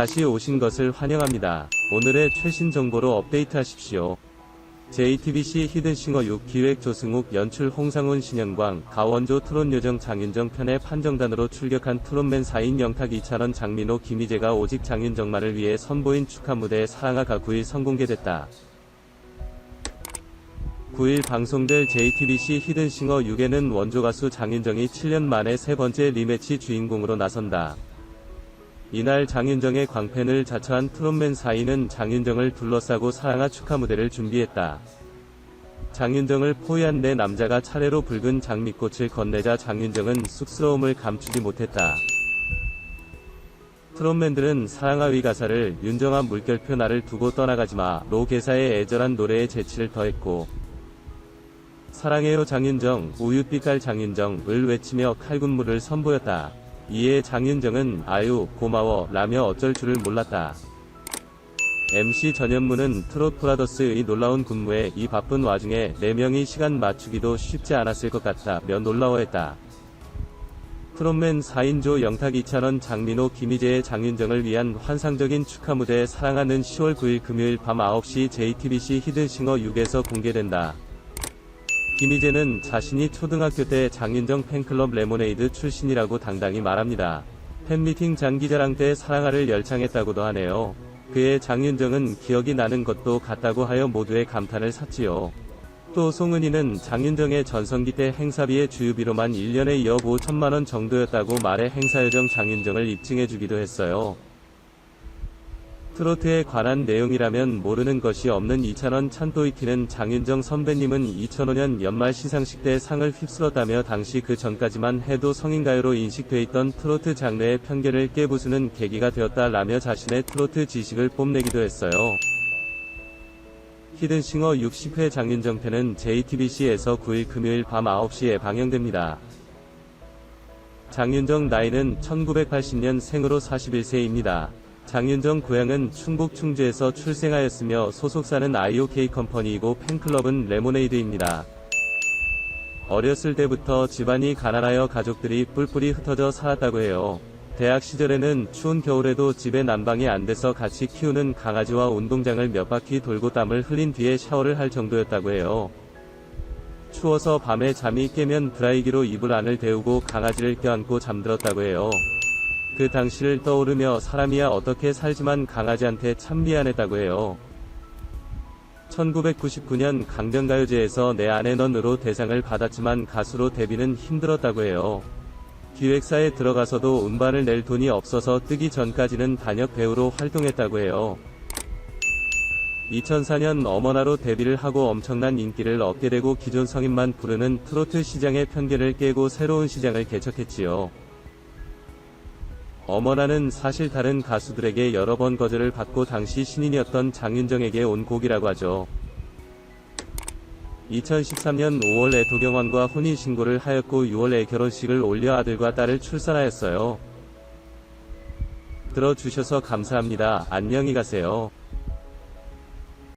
다시 오신 것을 환영합니다. 오늘의 최신 정보로 업데이트하십시오. JTBC 히든싱어 6 기획 조승욱 연출 홍상훈 신영광 가원조 트롯 요정 장윤정 편의 판정단으로 출격한 트롯맨 4인 영탁 이찬원 장민호 김희재가 오직 장윤정만을 위해 선보인 축하 무대 사랑아가 9일 선공개됐다. 9일 방송될 JTBC 히든싱어 6에는 원조 가수 장윤정이 7년 만에 세 번째 리매치 주인공으로 나선다. 이날 장윤정의 광팬을 자처한 트롯맨 4인은 장윤정을 둘러싸고 사랑아 축하 무대를 준비했다. 장윤정을 포위한 네 남자가 차례로 붉은 장미꽃을 건네자 장윤정은 쑥스러움을 감추지 못했다. 트롯맨들은 사랑아위 가사를 윤정아 물결표 나를 두고 떠나가지마 로 개사의 애절한 노래에 재치를 더했고 사랑해요 장윤정, 우유빛깔 장윤정을 외치며 칼군무를 선보였다. 이에 장윤정은 아유 고마워 라며 어쩔 줄을 몰랐다. MC 전현무는 트롯 브라더스의 놀라운 군무에 이 바쁜 와중에 4명이 시간 맞추기도 쉽지 않았을 것 같다며 놀라워했다. 트롯맨 4인조 영탁 이찬원 장민호 김희재의 장윤정을 위한 환상적인 축하 무대 사랑하는 10월 9일 금요일 밤 9시 JTBC 히든싱어 6에서 공개된다. 김희재는 자신이 초등학교 때 장윤정 팬클럽 레모네이드 출신이라고 당당히 말합니다. 팬미팅 장기자랑 때 사랑아를 열창했다고도 하네요. 그의 장윤정은 기억이 나는 것도 같다고 하여 모두의 감탄을 샀지요. 또 송은이는 장윤정의 전성기 때 행사비의 주유비로만 1년에 2억 5천만원 정도였다고 말해 행사요정 장윤정을 입증해주기도 했어요. 트로트에 관한 내용이라면 모르는 것이 없는 이찬원 찬또이키는 장윤정 선배님은 2005년 연말 시상식 때 상을 휩쓸었다며 당시 그 전까지만 해도 성인가요로 인식돼 있던 트로트 장르의 편견을 깨부수는 계기가 되었다라며 자신의 트로트 지식을 뽐내기도 했어요. 히든싱어 60회 장윤정 편은 JTBC에서 9일 금요일 밤 9시에 방영됩니다. 장윤정 나이는 1980년 생으로 41세입니다. 장윤정 고향은 충북 충주에서 출생하였으며 소속사는 IOK 컴퍼니이고 팬클럽은 레모네이드입니다. 어렸을 때부터 집안이 가난하여 가족들이 뿔뿔이 흩어져 살았다고 해요. 대학 시절에는 추운 겨울에도 집에 난방이 안 돼서 같이 키우는 강아지와 운동장을 몇 바퀴 돌고 땀을 흘린 뒤에 샤워를 할 정도였다고 해요. 추워서 밤에 잠이 깨면 드라이기로 이불 안을 데우고 강아지를 껴안고 잠들었다고 해요. 그 당시를 떠오르며 사람이야 어떻게 살지만 강아지한테 참 미안했다고 해요. 1999년 강변가요제에서 내 안에 넌으로 대상을 받았지만 가수로 데뷔는 힘들었다고 해요. 기획사에 들어가서도 음반을 낼 돈이 없어서 뜨기 전까지는 단역 배우로 활동했다고 해요. 2004년 어머나로 데뷔를 하고 엄청난 인기를 얻게 되고 기존 성인만 부르는 트로트 시장의 편견을 깨고 새로운 시장을 개척했지요. 어머나는 사실 다른 가수들에게 여러 번 거절을 받고 당시 신인이었던 장윤정에게 온 곡이라고 하죠. 2013년 5월에 도경환과 혼인신고를 하였고 6월에 결혼식을 올려 아들과 딸을 출산하였어요. 들어주셔서 감사합니다. 안녕히 가세요.